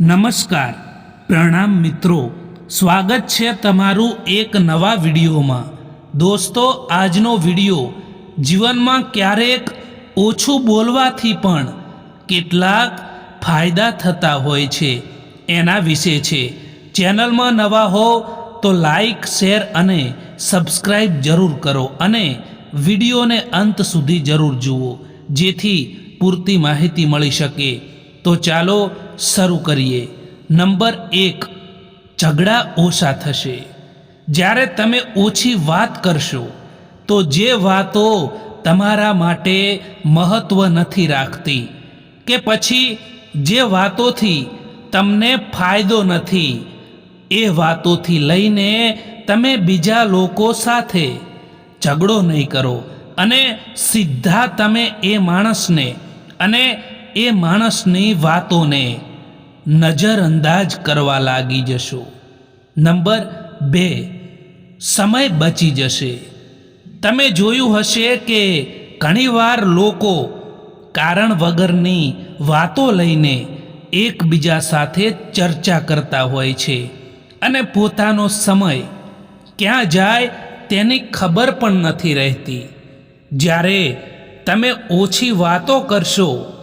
નમસ્કાર. પ્રણામ મિત્રો. સ્વાગત છે તમારું એક નવા વિડીયોમાં. દોસ્તો, આજનો વીડિયો જીવનમાં ક્યારેક ઓછું બોલવાથી પણ કેટલાક ફાયદા થતા હોય છે. એના વિશે છે. ચેનલમાં નવા હો તો લાઈક, શેર અને સબસ્ક્રાઈબ જરૂર કરો અને વિડીયોને અંત સુધી જરૂર જુઓ, જેથી પૂરતી માહિતી મળી શકે. તો ચાલો શરૂ કરીએ. નંબર એક, ઝઘડા ઓછા થશે. જ્યારે તમે ઓછી વાત કરશો, તો જે વાતો તમારા માટે મહત્ત્વ નથી રાખતી કે પછી જે વાતોથી તમને ફાયદો નથી, એ વાતોથી લઈને તમે બીજા લોકો સાથે ઝઘડો નહીં કરો અને સીધા તમે એ માણસને અને એ માણસની વાતોને નજરઅંદાજ કરવા લાગી જશો. નંબર બે, સમય બચી જશે. તમે જોયું હશે કે ઘણીવાર લોકો કારણ વગરની વાતો લઈને એકબીજા સાથે ચર્ચા કરતા હોય છે અને પોતાનો સમય ક્યાં જાય તેની ખબર પણ નથી રહેતી. જ્યારે તમે ઓછી વાતો કરશો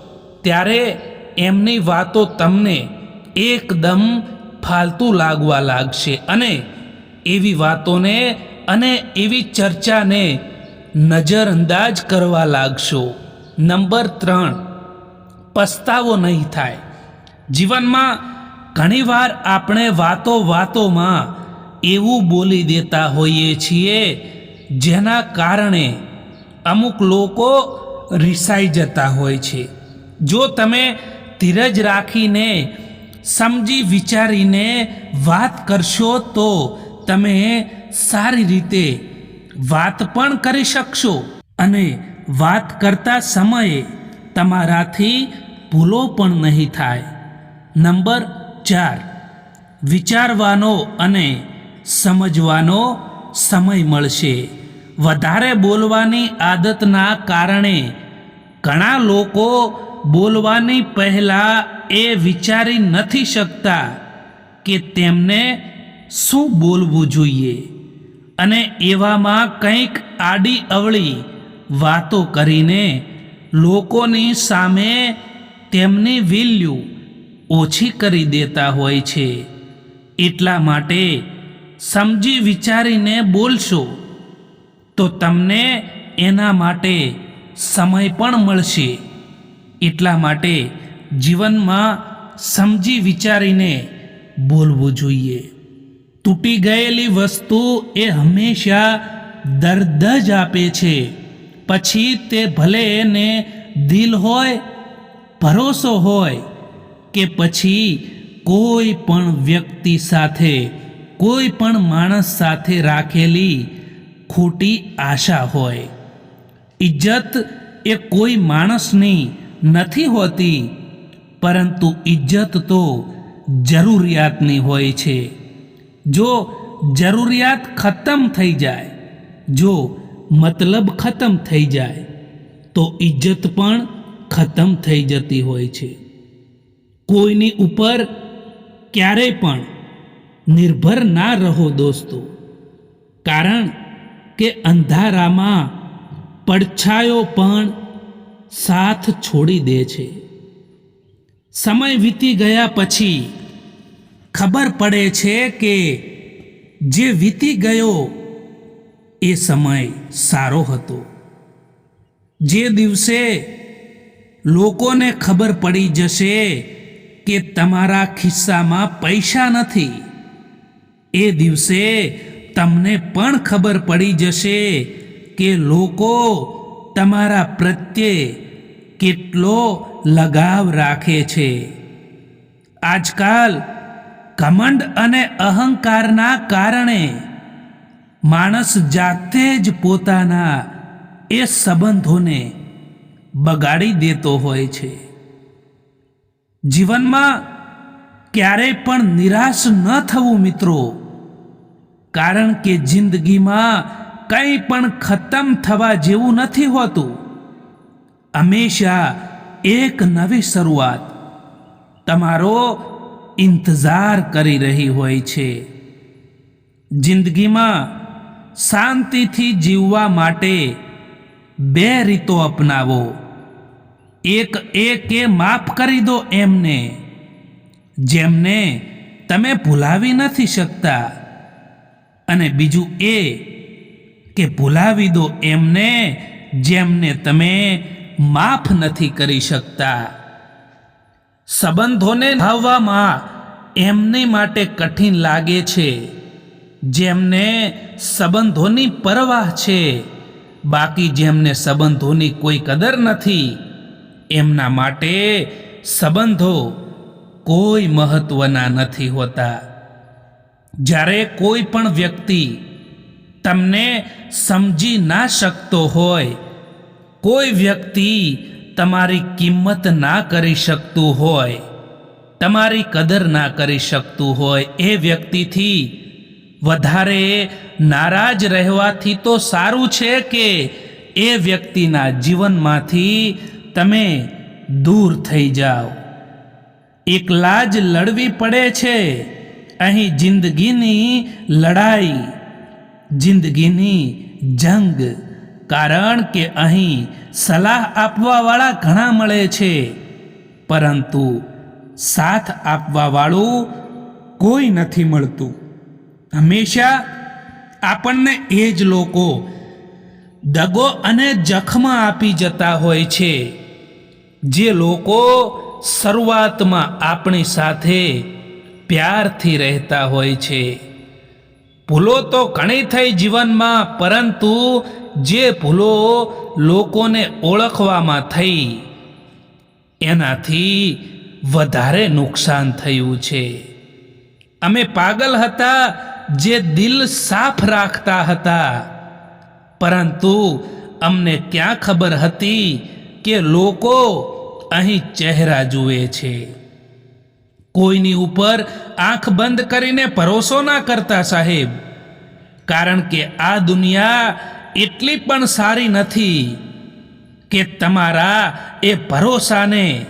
ત્યારે એમની વાતો તમને એકદમ ફાલતુ લાગવા લાગશે અને એવી વાતોને અને એવી ચર્ચાને નજરઅંદાજ કરવા લાગશો. નંબર ત્રણ, પસ્તાવો નહીં થાય. જીવનમાં ઘણીવાર આપણે વાતો વાતોમાં એવું બોલી દેતા હોઈએ છીએ જેના કારણે અમુક લોકો રિસાઈ જતા હોય છે. જો તમે ધીરજ રાખીને, સમજી વિચારીને વાત કરશો તો તમે સારી રીતે વાત પણ કરી શકશો અને વાત કરતા સમયે તમારાથી ભૂલો પણ નહીં થાય. નંબર ચાર, વિચારવાનો અને સમજવાનો સમય મળશે. વધારે બોલવાની આદતના કારણે ઘણા લોકો બોલવાની પહેલાં એ વિચારી નથી શકતા કે તેમને શું બોલવું જોઈએ. અને એવામાં કંઈક આડી અવળી વાતો કરીને લોકોની સામે તેમની વેલ્યુ ઓછી કરી દેતા હોય છે. એટલા માટે સમજી વિચારીને બોલશો તો તમને એના માટે સમય પણ મળશે. એટલા માટે જીવનમાં સમજી વિચારીને બોલવું જોઈએ. તૂટી ગયેલી વસ્તુ એ હંમેશા દર્દ જ આપે છે. પછી તે ભલે એને દિલ હોય, ભરોસો હોય કે પછી કોઈ પણ વ્યક્તિ સાથે, કોઈ પણ માણસ સાથે રાખેલી ખોટી આશા હોય. ઇજ્જત એ કોઈ માણસની નથી હોતી, પરંતુ ઇજ્જત તો જરૂરિયાતની હોય છે. જો જરૂરિયાત ખતમ થઈ જાય, જો મતલબ ખતમ થઈ જાય, તો ઇજ્જત પણ ખતમ થઈ જતી હોય છે. કોઈની ઉપર ક્યારેય પણ નિર્ભર ના રહો દોસ્તો, કારણ કે અંધારામાં પડછાયો પણ સાથ છોડી દે છે. સમય વીતી ગયા પછી ખબર પડે છે કે જે વીતી ગયો એ સમય સારો હતો. જે દિવસે લોકોને ખબર પડી જશે કે તમારા ખિસ્સામાં પૈસા નથી, એ દિવસે તમને પણ ખબર પડી જશે કે લોકો તમારા પ્રત્યે કેટલો લગાવ રાખે છે. આજકાલ ઘમંડ અને અહંકારના કારણે માણસ જાતે જ પોતાના એ સંબંધોને બગાડી દેતો હોય છે. જીવનમાં ક્યારેય પણ નિરાશ ન થવું મિત્રો, કારણ કે જિંદગીમાં કંઈ પણ ખતમ થવા જેવું નથી હોતું. હંમેશા એક નવી શરૂઆત તમારો ઇંતજાર કરી રહી હોય છે. જિંદગીમાં શાંતિથી જીવવા માટે બે રીતો અપનાવો. એક એ કે માફ કરી દો એમને, જેમને તમે ભૂલાવી નથી શકતા. અને બીજું એ કે ભૂલાવી દો એમને, જેમને તમે માફ નથી કરી શકતા. સંબંધોને નિભાવવામાં એમની માટે કઠિન લાગે છે. જેમને સંબંધોની પરવાહ છે, બાકી જેમને સંબંધોની કોઈ કદર નથી, એમના માટે સંબંધો કોઈ મહત્વના નથી હોતા. જ્યારે કોઈ પણ વ્યક્તિ તમને સમજી ના શકતો હોય કોઈ વ્યક્તિ તમારી કિંમત ના કરી શકતું હોય, તમારી કદર ના કરી શકતું હોય, એ વ્યક્તિથી વધારે નારાજ રહેવાથી તો સારું છે કે એ વ્યક્તિના જીવનમાંથી તમે દૂર થઈ જાઓ. એકલા જ લડવી પડે છે. અહીં જિંદગીની લડાઈ, જિંદગીની જંગ કારણ કે અહીં સલાહ આપવાવાળા ઘણા મળે છે. પરંતુ સાથ આપવાવાળું કોઈ નથી મળતું. હંમેશા આપણને એ જ લોકો દગો અને જખમ આપી જતા હોય છે. જે લોકો શરૂઆતમાં આપણી સાથે પ્યારથી રહેતા હોય છે. ભૂલો તો ઘણી થઈ જીવનમાં, પરંતુ જે ભૂલો લોકોને ઓળખવામાં થઈ, એનાથી વધારે નુકસાન થયું છે. અમે પાગલ હતા જે દિલ સાફ રાખતા હતા, પરંતુ અમને ક્યાં ખબર હતી કે લોકો અહીં ચહેરા જુએ છે. કોઈની ઉપર આંખ બંધ કરીને ભરોસો ના કરતા સાહેબ, કારણ કે આ દુનિયા એટલી પણ સારી નથી કે તમારા એ ભરોસાને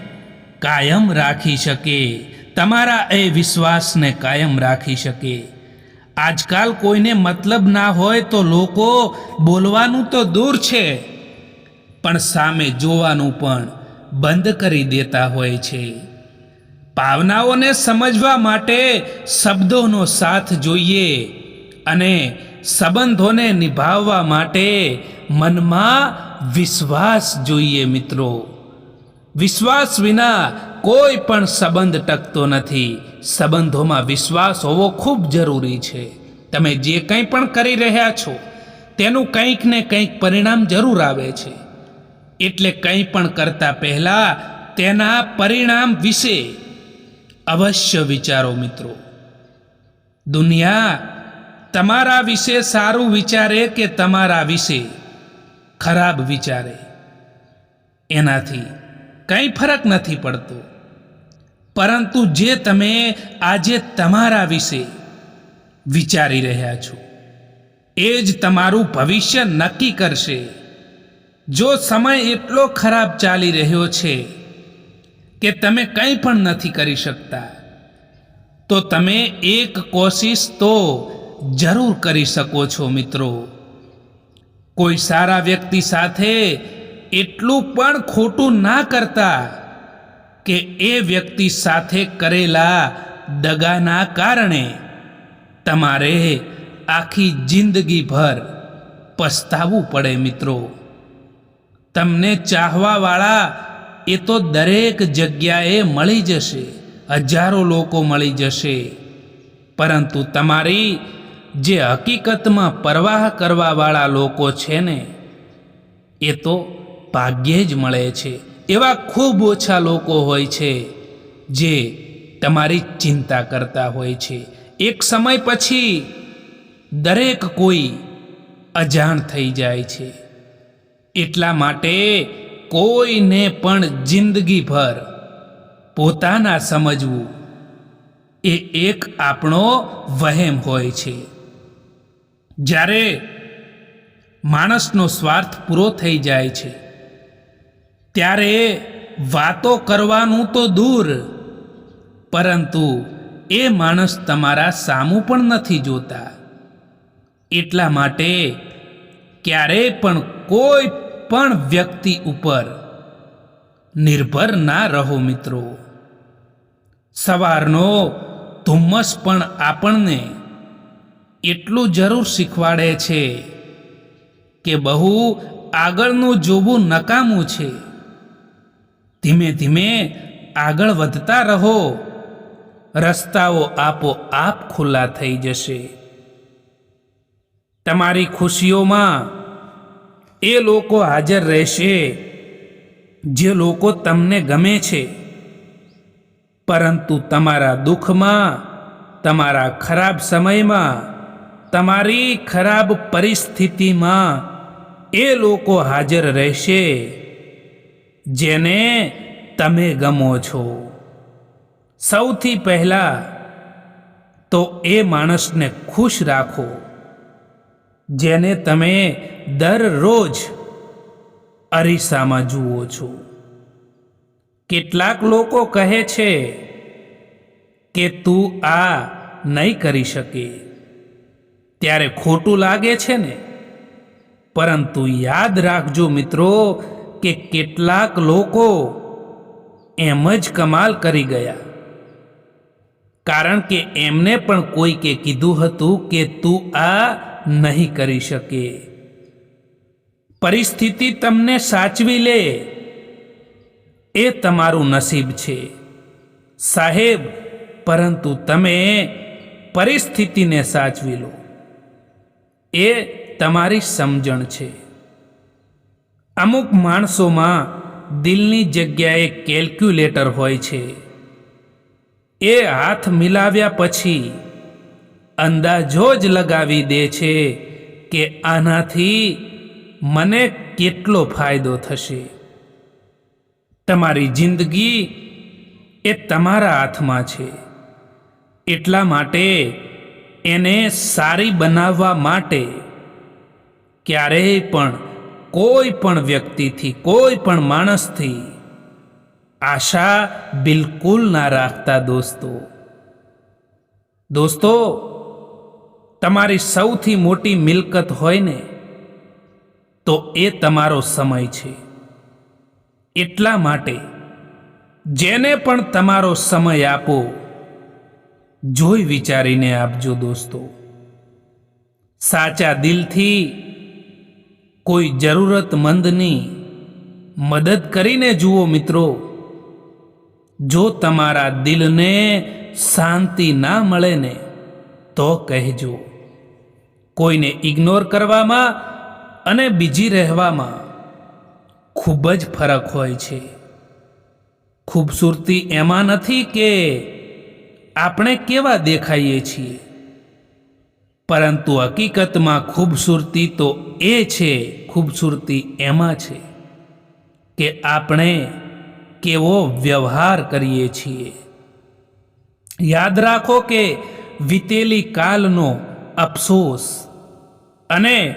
કાયમ રાખી શકે, તમારા એ વિશ્વાસને કાયમ રાખી શકે. આજકાલ કોઈને મતલબ ના હોય તો લોકો બોલવાનું તો દૂર છે, પણ સામે જોવાનું પણ બંધ કરી દેતા હોય છે. ભાવનાઓને સમજવા માટે શબ્દોનો સાથ જોઈએ અને સંબંધોને નિભાવવા માટે મનમાં વિશ્વાસ જોઈએ મિત્રો. વિશ્વાસ વિના કોઈ પણ સંબંધ ટકતો નથી. સંબંધોમાં વિશ્વાસ હોવો ખૂબ જરૂરી છે. તમે જે કંઈ પણ કરી રહ્યા છો, તેનું કંઈક ને કંઈક પરિણામ જરૂર આવે છે. એટલે કંઈ પણ કરતા પહેલાં તેના પરિણામ વિશે અવશ્ય વિચારો મિત્રો. દુનિયા તમારા વિશે સારું વિચારે કે તમારા વિશે ખરાબ વિચારે? એનાથી કંઈ ફરક નથી પડતો. પરંતુ જે તમે આજે તમારા વિશે વિચારી રહ્યા છો, એ જ તમારું ભવિષ્ય નક્કી કરશે. જો સમય એટલો ખરાબ ચાલી રહ્યો છે કે તમે કંઈ પણ નથી કરી શકતા, તો તમે એક કોશિશ તો જરૂર કરી શકો છો, મિત્રો. કોઈ સારા વ્યક્તિ સાથે એટલું પણ ખોટું ના કરતા કે એ વ્યક્તિ સાથે કરેલા દગાના કારણે તમારે આખી જિંદગીભર પસ્તાવવું પડે, મિત્રો. તમને ચાહવાવાળા એ તો દરેક જગ્યાએ મળી જશે, હજારો લોકો મળી જશે. પરંતુ તમારી જે હકીકતમાં પરવાહ કરવાવાળા લોકો છે ને, એ તો ભાગ્યે જ મળે છે. એવા ખૂબ ઓછા લોકો હોય છે જે તમારી ચિંતા કરતા હોય છે. એક સમય પછી દરેક કોઈ અજાણ થઈ જાય છે. એટલા માટે કોઈને પણ જિંદગીભર પોતાના સમજવું એ એક આપણો વહેમ હોય છે. જ્યારે માણસનો સ્વાર્થ પૂરો થઈ જાય છે, ત્યારે વાતો કરવાનું તો દૂર, પરંતુ એ માણસ તમારા સામું પણ નથી જોતા. એટલા માટે ક્યારેય પણ કોઈ પણ વ્યક્તિ ઉપર નિર્ભર ના રહો મિત્રો. સવારનો ધુમ્મસ પણ આપણને એટલું જરૂર શીખવાડે છે કે બહુ આગળનું જોવું નકામું છે. ધીમે ધીમે આગળ વધતા રહો. રસ્તાઓ આપોઆપ ખુલ્લા થઈ જશે. તમારી ખુશીઓમાં એ લોકો હાજર રહેશે જે લોકો તમને ગમે છે. પરંતુ તમારા દુઃખમાં, તમારા ખરાબ સમયમાં તમારી ખરાબ પરિસ્થિતિમાં એ લોકો હાજર રહેશે જેને તમે ગમો છો. સૌથી પહેલાં તો એ માણસને ખુશ રાખો, જેને તમે દરરોજ અરીસામાં જુઓ છો. કેટલાક લોકો કહે છે કે તું આ નહીં કરી શકે. ત્યારે ખોટું લાગે છે ને? પરંતુ યાદ રાખજો મિત્રો કે કેટલાક લોકો એમ જ કમાલ કરી ગયા. કારણ કે એમને પણ કોઈકે કીધું હતું કે તું આ નહીં કરી શકે. પરિસ્થિતિ તમને સાચવી લે. એ તમારું નસીબ છે. સાહેબ, પરંતુ તમે પરિસ્થિતિને સાચવી લો. એ તમારી સમજણ છે. અમુક માણસોમાં દિલની જગ્યાએ કેલ્ક્યુલેટર હોય છે. એ હાથ મિલાવ્યા પછી અંદાજો જ લગાવી દે છે કે આનાથી મને કેટલો ફાયદો થશે. તમારી જિંદગી એ તમારા હાથમાં છે. એટલા માટે એને સારી બનાવવા માટે ક્યારેય પણ કોઈ પણ વ્યક્તિથી, કોઈ પણ માણસથી આશા બિલકુલ ના રાખતા દોસ્તો. દોસ્તો, તમારી સૌથી મોટી મિલકત હોય ને, તો એ તમારો સમય છે. એટલા માટે જેને પણ તમારો સમય આપો જોઈ વિચારીને આપજો દોસ્તો. સાચા દિલથી કોઈ જરૂરતમંદની મદદ કરીને જુઓ મિત્રો. જો તમારા દિલને શાંતિ ના મળે ને, તો કહેજો. કોઈને ઇગ્નોર કરવામાં અને બીજી રહેવામાં ખૂબ જ ફરક હોય છે. ખૂબસૂરતી એમાં નથી કે આપણે કેવા દેખાઈએ છીએ? પરંતુ હકીકતમાં ખૂબસૂરતી તો એ છે, ખૂબસૂરતી એમાં છે કે આપણે કેવો વ્યવહાર કરીએ છીએ. યાદ રાખો કે વીતેલી કાલનો અફસોસ અને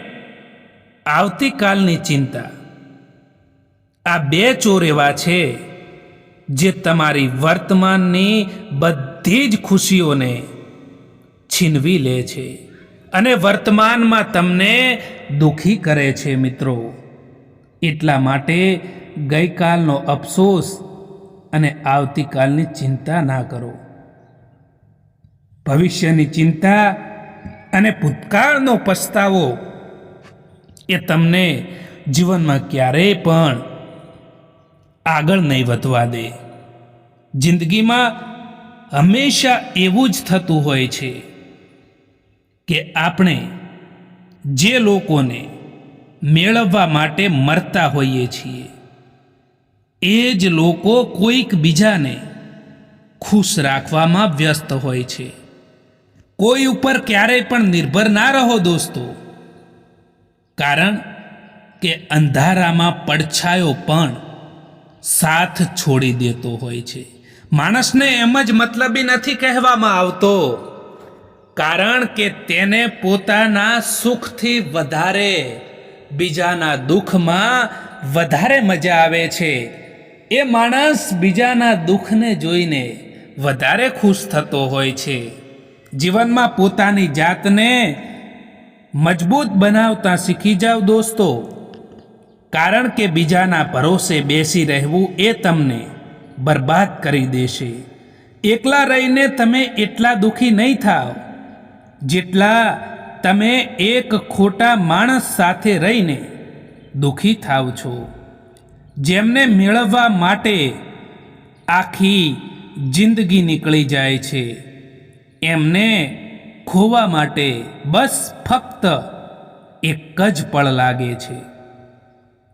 આવતીકાલની ચિંતા આ બે ચોર એવા છે જે તમારી વર્તમાનની બધી જ ખુશીઓને છીનવી લે છે અને વર્તમાનમાં તમને દુખી કરે છે મિત્રો. એટલા માટે ગઈકાલનો અફસોસ અને આવતીકાલની ચિંતા ના કરો. ભવિષ્યની ચિંતા અને ભૂતકાળનો પસ્તાવો એ તમને જીવનમાં ક્યારેય પણ આગળ નહીં વધવા દે. જિંદગીમાં હંમેશા એવું જ થતું હોય છે કે આપણે જે લોકોને મેળવવા માટે મરતા હોઈએ છીએ, એ જ લોકો કોઈક બીજાને ખુશ રાખવામાં વ્યસ્ત હોય છે. કોઈ ઉપર ક્યારેય પણ નિર્ભર ના રહો દોસ્તો, કારણ કે અંધારામાં પડછાયો પણ સાથ છોડી દેતો હોય છે. માણસને એમ જ મતલબી નથી કહેવામાં આવતો, કારણ કે તેને પોતાના સુખથી વધારે, બીજાના દુઃખમાં વધારે મજા આવે છે. એ માણસ બીજાના દુઃખને જોઈને વધારે ખુશ થતો હોય છે. જીવનમાં પોતાની જાતને મજબૂત બનાવતા શીખી જાઓ દોસ્તો, કારણ કે બીજાના ભરોસે બેસી રહેવું એ તમને બરબાદ કરી દેશે. એકલા રહીને તમે એટલા દુઃખી નહીં થાવ. જેટલા તમે એક ખોટા માણસ સાથે રહીને દુઃખી થાવ છો. જેમને મેળવવા માટે આખી જિંદગી નીકળી જાય છે. એમને ખોવા માટે બસ ફક્ત એક જ પળ લાગે છે.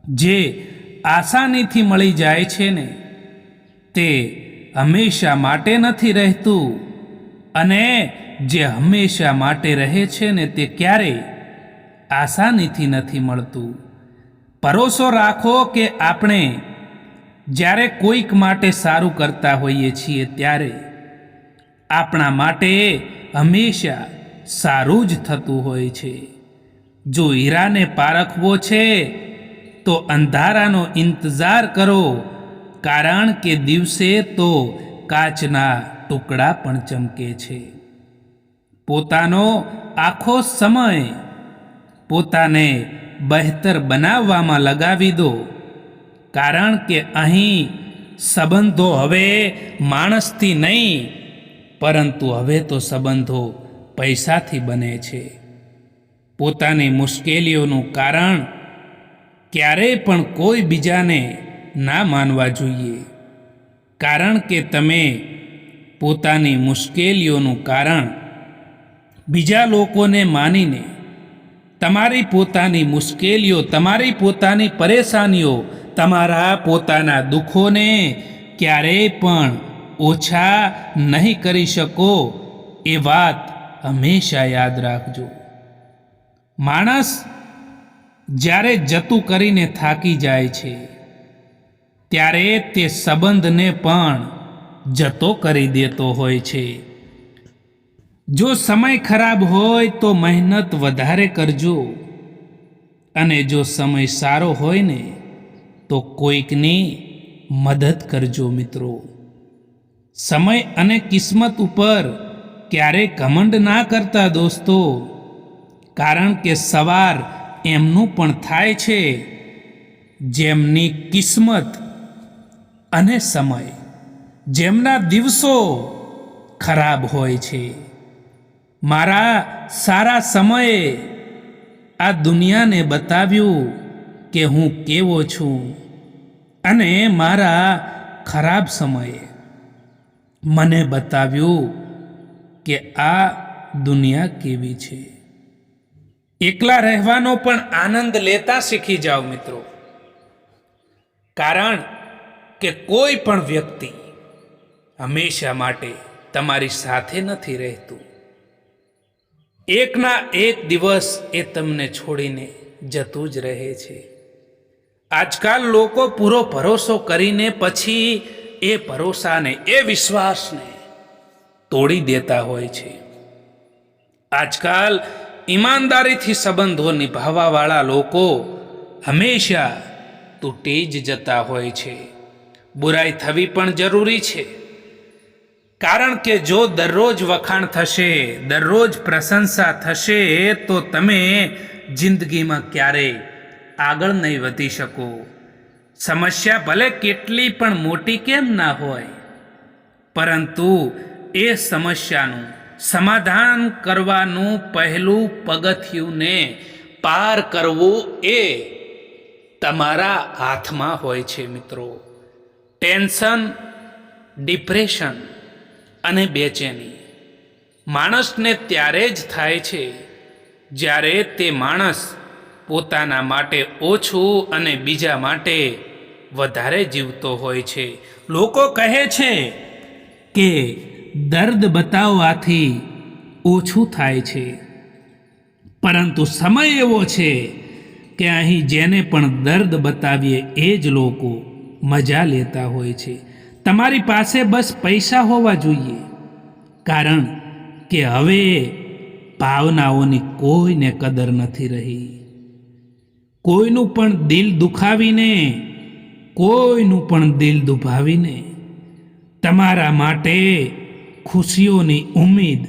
જે આસાનીથી મળી જાય છે ને તે હંમેશા માટે નથી રહેતું. અને જે હંમેશા માટે રહે છે ને તે ક્યારેય આસાનીથી નથી મળતું. ભરોસો રાખો કે આપણે જ્યારે કોઈક માટે સારું કરતા હોઈએ છીએ ત્યારે આપણા માટે હંમેશા સારું જ થતું હોય છે. જો હીરાને પારખવો છે, તો અંધારાનો ઇંતજાર કરો. કારણ કે દિવસે તો કાચના ટુકડા પણ ચમકે છે. પોતાનો આખો સમય પોતાને બહેતર બનાવવામાં લગાવી દો. કારણ કે અહીં સંબંધો હવે માણસથી નહીં, પરંતુ હવે તો સંબંધો પૈસાથી બને છે. પોતાની મુશ્કેલીઓનું કારણ ક્યારેય પણ કોઈ બીજાને ના માનવા જોઈએ. કારણ કે તમે પોતાની મુશ્કેલીઓનું કારણ બીજા લોકોને માનીને તમારી પોતાની મુશ્કેલીઓ, તમારી પોતાની પરેશાનીઓ, તમારા પોતાના દુઃખોને ક્યારેય પણ ઓછા નહીં કરી શકો એ વાત હંમેશા યાદ રાખજો. માણસ જ્યારે જતું કરીને થાકી જાય છે ત્યારે તે સંબંધને પણ જતો કરી દેતો હોય છે. જો સમય ખરાબ હોય તો મહેનત વધારે કરજો. અને જો સમય સારો હોય ને, તો કોઈકની મદદ કરજો મિત્રો. સમય અને કિસ્મત ઉપર ક્યારેય ઘમંડ ના કરતા દોસ્તો, કારણ કે સવાર એમનું પણ થાય છે. જેમની કિસ્મત અને સમય. જેમના દિવસો ખરાબ હોય છે. મારા સારા સમયે આ દુનિયાને બતાવ્યું કે હું કેવો છું અને મારા ખરાબ સમયે મને બતાવ્યું કે આ દુનિયા કેવી છે. એકલા રહેવાનો પણ આનંદ લેતા શીખી જાઓ મિત્રો. કારણ કે કોઈ પણ વ્યક્તિ હંમેશા માટે તમારી સાથે નથી રહેતું. એકના એક દિવસ એ તમને છોડીને જતું જ રહે છે. આજકાલ લોકો પૂરો ભરોસો કરીને પછી એ ભરોસાને, એ વિશ્વાસને તોડી દેતા હોય છે. આજકાલ ઈમાનદારીથી સંબંધો નિભાવવાવાળા લોકો હંમેશા તૂટી જ જતા હોય છે. બુરાઈ થવી પણ જરૂરી છે. કારણ કે જો દરરોજ વખાણ થશે, દરરોજ પ્રશંસા થશે, તો તમે જિંદગીમાં ક્યારેય આગળ નહીં વધી શકો. સમસ્યા ભલે કેટલી પણ મોટી કેમ ના હોય, પરંતુ એ સમસ્યાનું સમાધાન કરવાનું પહેલું પગથિયુંને પાર કરવું એ તમારા હાથમાં હોય છે, મિત્રો. ટેન્શન, ડિપ્રેશન અને બેચેની. માણસને ત્યારે જ થાય છે જ્યારે તે માણસ પોતાના માટે ઓછું અને બીજા માટે વધારે જીવતો હોય છે. લોકો કહે છે કે દર્દ બતાવવાથી ઓછું થાય છે. પરંતુ સમય એવો છે કે અહીં જેને પણ દર્દ બતાવીએ એ જ લોકો મજા લેતા હોય છે. તમારી પાસે બસ પૈસા હોવા જોઈએ. કારણ કે હવે ભાવનાઓની કોઈને કદર નથી રહી. કોઈનું પણ દિલ દુખાવીને, કોઈનું પણ દિલ દુભાવીને, તમારા માટે ખુશીઓની ઉમેદ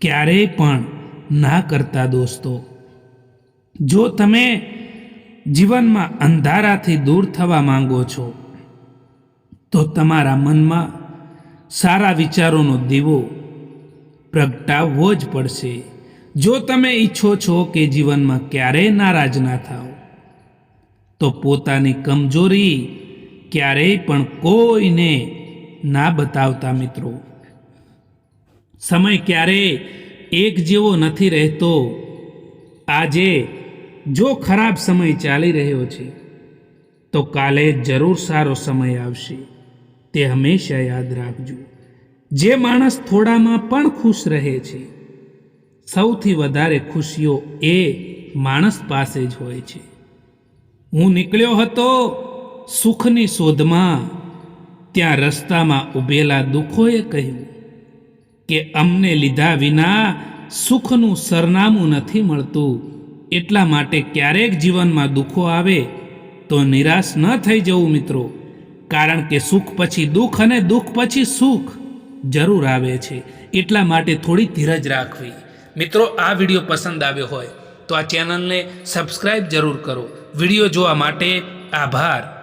ક્યારેય પણ ના કરતા દોસ્તો. જો તમે જીવનમાં અંધારાથી દૂર થવા માંગો છો, તો તમારા મનમાં સારા વિચારોનો દીવો પ્રગટાવવો જ પડશે. જો તમે ઈચ્છો છો કે જીવનમાં ક્યારેય નારાજ ના થાઓ, તો પોતાની કમજોરી ક્યારેય પણ કોઈને ના બતાવતા મિત્રો. સમય ક્યારેય એક જેવો નથી રહેતો. આજે જો ખરાબ સમય ચાલી રહ્યો છે, તો કાલે જરૂર સારો સમય આવશે. તે હંમેશા યાદ રાખજો. જે માણસ થોડામાં પણ ખુશ રહે છે, સૌથી વધારે ખુશીઓ એ માણસ પાસે જ હોય છે. હું નીકળ્યો હતો સુખની શોધમાં, ત્યાં રસ્તામાં ઊભેલા દુઃખોએ કહ્યું કે અમને લીધા વિના સુખનું સરનામું નથી મળતું. એટલા માટે ક્યારેક જીવનમાં દુઃખો આવે તો નિરાશ ન થઈ જવું મિત્રો. કારણ કે સુખ પછી દુઃખ અને દુઃખ પછી સુખ જરૂર આવે છે. એટલા માટે થોડી ધીરજ રાખવી. મિત્રો, આ વીડિયો પસંદ આવ્યો હોય તો આ ચેનલને સબસ્ક્રાઈબ જરૂર કરો. વીડિયો જોવા માટે આભાર.